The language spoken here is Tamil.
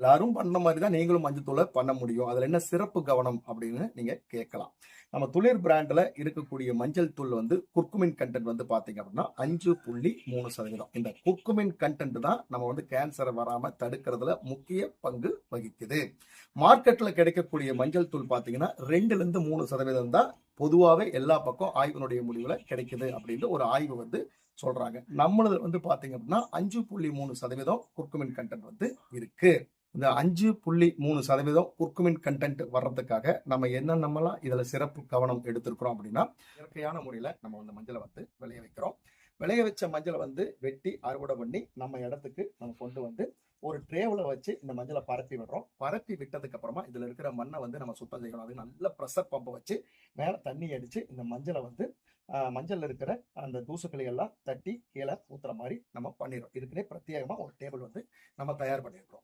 எல்லாரும் பண்ண மாதிரி தான் நீங்களும் மஞ்சத்தூளை பண்ண முடியும். அதில் என்ன சிறப்பு கவனம் அப்படின்னு நீங்கள் கேட்கலாம். நம்ம துளிர் பிராண்டில் இருக்கக்கூடிய மஞ்சள் தூள் வந்து குர்குமின் கண்டென்ட் வந்து பார்த்தீங்க அப்படின்னா அஞ்சு புள்ளி மூணு சதவீதம். இந்த குர்குமின் கண்டென்ட் தான் நம்ம வந்து கேன்சரை வராமல் தடுக்கிறதுல முக்கிய பங்கு வகிக்குது. மார்க்கெட்டில் கிடைக்கக்கூடிய மஞ்சள் தூள் பார்த்தீங்கன்னா ரெண்டுலேருந்து மூணு சதவீதம் தான் பொதுவாகவே எல்லா பக்கம் ஆய்வினுடைய முடிவில் கிடைக்குது அப்படின்னு ஒரு ஆய்வு வந்து சொல்றாங்க. நம்மளது வந்து பாத்தீங்க அப்படின்னா அஞ்சு புள்ளி மூணு சதவீதம் குர்குமின் கண்டென்ட் வந்து இருக்கு. இந்த அஞ்சு புள்ளி மூணு சதவீதம் குர்குமின் கண்டென்ட் வர்றதுக்காக நம்ம என்ன நம்மலாம் இதில் சிறப்பு கவனம் எடுத்திருக்கிறோம் அப்படின்னா இயற்கையான முறையில் நம்ம வந்து மஞ்சளை வந்து விளைய வைக்கிறோம். விளைய வச்ச மஞ்சளை வந்து வெட்டி அறுவடை பண்ணி நம்ம இடத்துக்கு நம்ம கொண்டு வந்து ஒரு ட்ரேவில் வச்சு இந்த மஞ்சளை பரப்பி விடுறோம். பரப்பி விட்டதுக்கு அப்புறமா இதில் இருக்கிற மண்ணை வந்து நம்ம சுத்தம் செய்யணும். அது நல்ல ப்ரெஷர் பம்பை வச்சு மேலே தண்ணி அடித்து இந்த மஞ்சளை வந்து மஞ்சள் இருக்கிற அந்த தூசுக்களை எல்லாம் தட்டி கீழே ஊத்துற மாதிரி நம்ம பண்ணிடுறோம். இதுக்குன்னே பிரத்யேகமாக ஒரு டேபிள் வந்து நம்ம தயார் பண்ணியிருக்கோம்